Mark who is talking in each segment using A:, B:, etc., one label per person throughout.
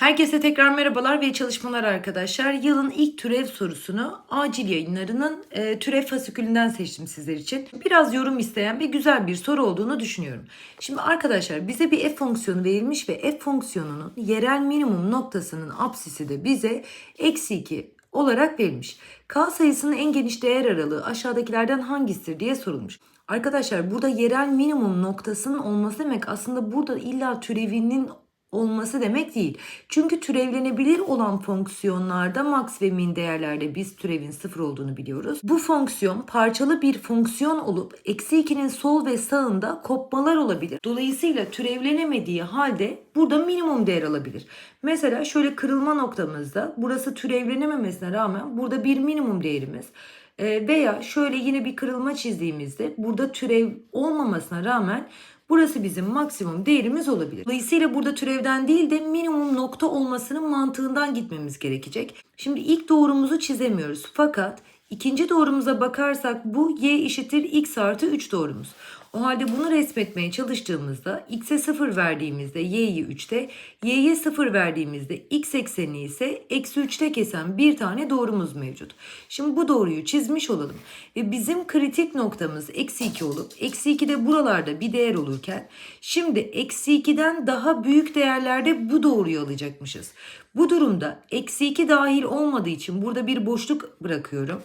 A: Herkese tekrar merhabalar ve çalışmalar arkadaşlar. Yılın ilk türev sorusunu acil yayınlarının e, türev fasikülünden seçtim sizler için. Biraz yorum isteyen ve güzel bir soru olduğunu düşünüyorum. Şimdi arkadaşlar bize bir f fonksiyonu verilmiş ve f fonksiyonunun yerel minimum noktasının apsisi de bize eksi 2 olarak verilmiş. K sayısının en geniş değer aralığı aşağıdakilerden hangisidir diye sorulmuş. Arkadaşlar burada yerel minimum noktasının olması demek aslında burada illa türevinin olması demek değil. Çünkü türevlenebilir olan fonksiyonlarda max ve min değerlerde biz türevin sıfır olduğunu biliyoruz. Bu fonksiyon parçalı bir fonksiyon olup eksi 2'nin sol ve sağında kopmalar olabilir. Dolayısıyla türevlenemediği halde burada minimum değer alabilir. Mesela şöyle kırılma noktamızda burası türevlenememesine rağmen burada bir minimum değerimiz. Ee, veya şöyle yine bir kırılma çizdiğimizde burada türev olmamasına rağmen Burası bizim maksimum değerimiz olabilir. Dolayısıyla burada türevden değil de minimum nokta olmasının mantığından gitmemiz gerekecek. Şimdi ilk doğrumuzu çizemiyoruz. Fakat ikinci doğrumuza bakarsak bu y eşittir x artı 3 doğrumuz. O halde bunu resmetmeye çalıştığımızda x'e 0 verdiğimizde y'yi 3'te, y'ye 0 verdiğimizde x eksenini ise eksi 3'te kesen bir tane doğrumuz mevcut. Şimdi bu doğruyu çizmiş olalım. Ve bizim kritik noktamız eksi 2 olup eksi 2 de buralarda bir değer olurken şimdi eksi 2'den daha büyük değerlerde bu doğruyu alacakmışız. Bu durumda eksi 2 dahil olmadığı için burada bir boşluk bırakıyorum.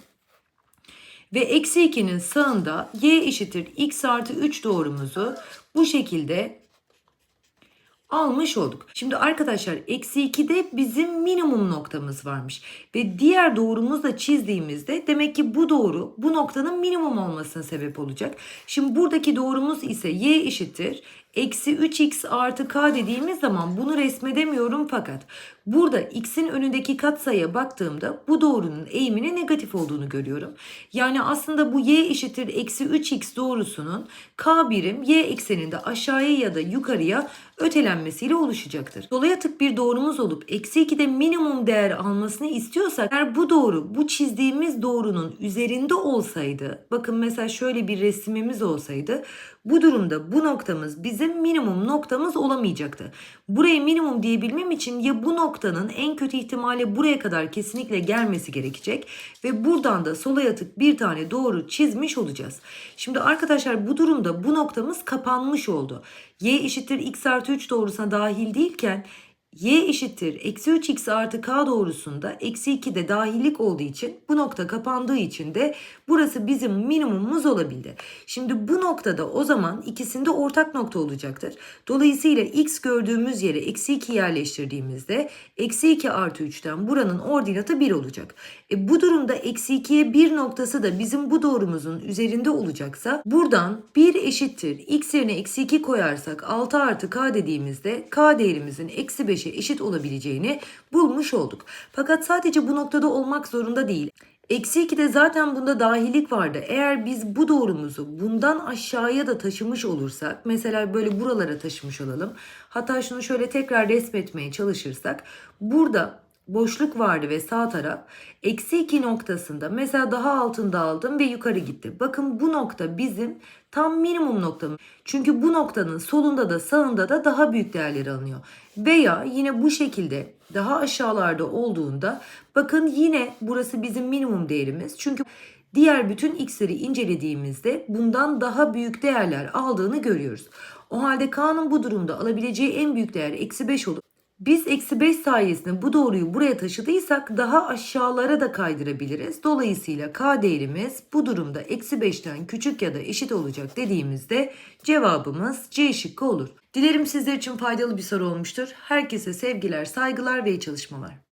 A: Ve eksi 2'nin sağında y eşittir x artı 3 doğrumuzu bu şekilde almış olduk. Şimdi arkadaşlar eksi 2'de bizim minimum noktamız varmış. Ve diğer doğrumuzla çizdiğimizde demek ki bu doğru bu noktanın minimum olmasına sebep olacak. Şimdi buradaki doğrumuz ise y eşittir eksi 3x artı k dediğimiz zaman bunu resmedemiyorum fakat burada x'in önündeki katsayıya baktığımda bu doğrunun eğiminin negatif olduğunu görüyorum. Yani aslında bu y eşittir eksi 3x doğrusunun k birim y ekseninde aşağıya ya da yukarıya ötelenmesiyle oluşacaktır. Dolayatık bir doğrumuz olup eksi 2'de minimum değer almasını istiyorsak eğer bu doğru bu çizdiğimiz doğrunun üzerinde olsaydı bakın mesela şöyle bir resimimiz olsaydı bu durumda bu noktamız bizim minimum noktamız olamayacaktı. Burayı minimum diyebilmem için ya bu noktanın en kötü ihtimalle buraya kadar kesinlikle gelmesi gerekecek ve buradan da sola yatık bir tane doğru çizmiş olacağız. Şimdi arkadaşlar bu durumda bu noktamız kapanmış oldu. y eşittir x artı 3 doğrusuna dahil değilken y eşittir eksi 3x artı k doğrusunda eksi 2 de dahillik olduğu için bu nokta kapandığı için de burası bizim minimumumuz olabildi. Şimdi bu noktada o zaman ikisinde ortak nokta olacaktır. Dolayısıyla x gördüğümüz yere eksi 2 yerleştirdiğimizde eksi 2 artı 3'ten buranın ordinatı 1 olacak. E bu durumda eksi 2'ye 1 noktası da bizim bu doğrumuzun üzerinde olacaksa buradan 1 eşittir x yerine eksi 2 koyarsak 6 artı k dediğimizde k değerimizin eksi 5 eşit olabileceğini bulmuş olduk. Fakat sadece bu noktada olmak zorunda değil. Eksi 2'de zaten bunda dahillik vardı. Eğer biz bu doğrumuzu bundan aşağıya da taşımış olursak mesela böyle buralara taşımış olalım. Hatta şunu şöyle tekrar resmetmeye çalışırsak burada boşluk vardı ve sağ taraf eksi 2 noktasında mesela daha altında aldım ve yukarı gitti. Bakın bu nokta bizim tam minimum noktamız. Çünkü bu noktanın solunda da sağında da daha büyük değerler alınıyor. Veya yine bu şekilde daha aşağılarda olduğunda bakın yine burası bizim minimum değerimiz. Çünkü diğer bütün x'leri incelediğimizde bundan daha büyük değerler aldığını görüyoruz. O halde k'nın bu durumda alabileceği en büyük değer eksi 5 olur. Biz eksi 5 sayesinde bu doğruyu buraya taşıdıysak daha aşağılara da kaydırabiliriz. Dolayısıyla k değerimiz bu durumda eksi 5'ten küçük ya da eşit olacak dediğimizde cevabımız C şıkkı olur. Dilerim sizler için faydalı bir soru olmuştur. Herkese sevgiler, saygılar ve iyi çalışmalar.